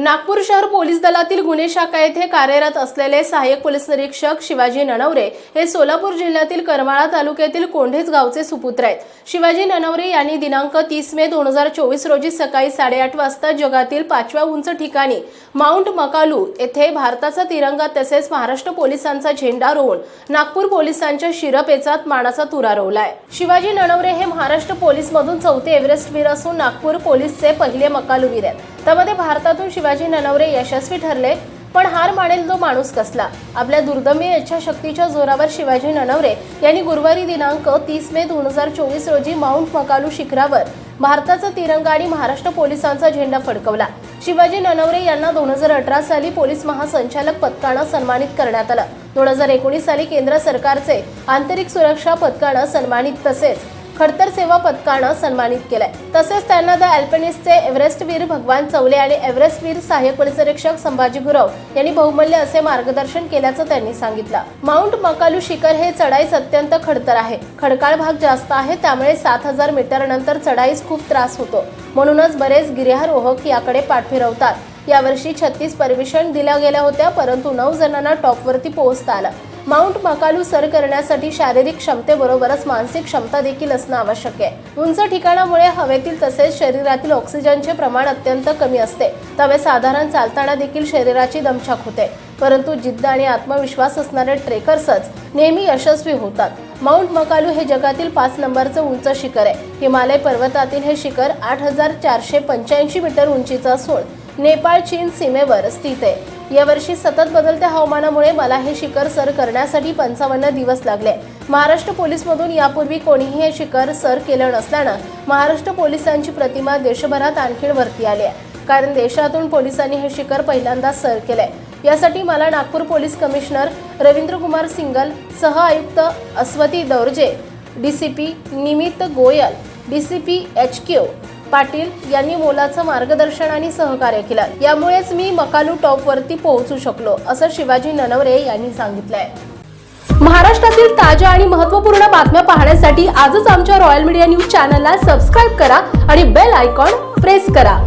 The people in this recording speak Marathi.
नागपूर शहर पोलीस दलातील गुन्हे शाखा येथे कार्यरत असलेले सहाय्यक पोलीस निरीक्षक शिवाजी ननवरे हे सोलापूर जिल्ह्यातील करमाळा तालुक्यातील कोंढेच गावचे सुपुत्र आहेत. शिवाजी ननवरे यांनी दिनांक तीस मे दोन हजार चोवीस रोजी सकाळी साडेआठ वाजता जगातील पाचव्या उंच ठिकाणी माउंट मकालू येथे भारताचा तिरंगा तसेच महाराष्ट्र पोलिसांचा झेंडा रोवून नागपूर पोलिसांच्या शिरपेचात मानाचा तुरा रोवलाय. शिवाजी ननवरे हे महाराष्ट्र पोलीस मधून चौथे एव्हरेस्ट वीर असून नागपूर पोलीसचे पहिले मकालूवीर आहेत. त्यामध्ये भारतातून शिवाजी शिवाजी ननवरे यशस्वी ठरले पण हार मानेल तो माणूस कसला? आपल्या दुर्दम्य इच्छाशक्तीच्या जोरावर शिवाजी ननवरे यांनी गुरुवारी दिनांक तीस मे दोन हजार चोवीस रोजी माउंट मकालू शिखरावर भारताचा तिरंगा आणि महाराष्ट्र पोलिसांचा झेंडा फडकवला. शिवाजी ननवरे यांना दोन हजार अठरा साली पोलीस महासंचालक पदकानं सन्मानित करण्यात आलं. दोन हजार एकोणीस साली केंद्र सरकारचे आंतरिक सुरक्षा पदकानं सन्मानित तसेच खडतर सेवा पथकानं सन्मानित केलाय. तसेच त्यांना द अल्पनिस्टचे एव्हरेस्ट वीर भगवान चौले आणि एव्हरेस्ट वीर सहाय्यक पोलीस संभाजी गुरव यांनी बहुमूल्य असे मार्गदर्शन केल्याचं त्यांनी सांगितलं. माउंट मकालू शिखर हे चढाईस अत्यंत खडतर आहे. खडकाळ भाग जास्त आहे त्यामुळे सात हजार मीटर नंतर चढाईस खूप त्रास होतो. म्हणूनच बरेच गिर्यारोहक याकडे पाठ फिरवतात. यावर्षी छत्तीस परमिशन दिल्या गेल्या होत्या परंतु नऊ जणांना टॉपवरती पोहोचता आलं. माउंट मकालू सर करण्यासाठी शारीरिक क्षमतेबरोबरच मानसिक क्षमता देखील असणं आवश्यक आहे. उंच ठिकाणामुळे हवेतील तसेच शरीरातील ऑक्सिजनचे प्रमाण अत्यंत कमी असते. त्यामुळे साधारण चालताना देखील शरीराची दमछाक होते. परंतु जिद्द आणि आत्मविश्वास असणारे ट्रेकर्सच नेहमी यशस्वी होतात. माउंट मकालू हे जगातील पाच नंबरचं उंच शिखर आहे. हिमालय पर्वतातील हे शिखर आठ हजार चारशे पंच्याऐंशी मीटर उंचीचं असून नेपाळ चीन सीमेवर स्थित आहे. यावर्षी सतत बदलत्या हवामानामुळे मला हे शिखर सर करण्यासाठी पंचावन्न दिवस लागले. महाराष्ट्र पोलीसमधून यापूर्वी कोणीही हे शिखर सर केलं नसल्यानं महाराष्ट्र पोलिसांची प्रतिमा देशभरात आणखीन वरती आली आहे. कारण देशातून पोलिसांनी हे शिखर पहिल्यांदा सर केलंय. यासाठी मला नागपूर पोलीस कमिशनर रवींद्र कुमार सिंगल सह आयुक्त Aswati Dorje D C P Nimit Goyal D C P H Q Patil यांनी मोलाचं मार्गदर्शन आणि सहकार्य केलं. यामुळेच मी मकालू टॉपवरती पोहोचू शकलो असं शिवाजी ननवरे यांनी सांगितलंय. महाराष्ट्रातील ताज्या आणि महत्त्वपूर्ण बातम्या पाहण्यासाठी आजच आमच्या रॉयल मीडिया न्यूज चॅनलला सबस्क्राईब करा आणि बेल आयकॉन प्रेस करा.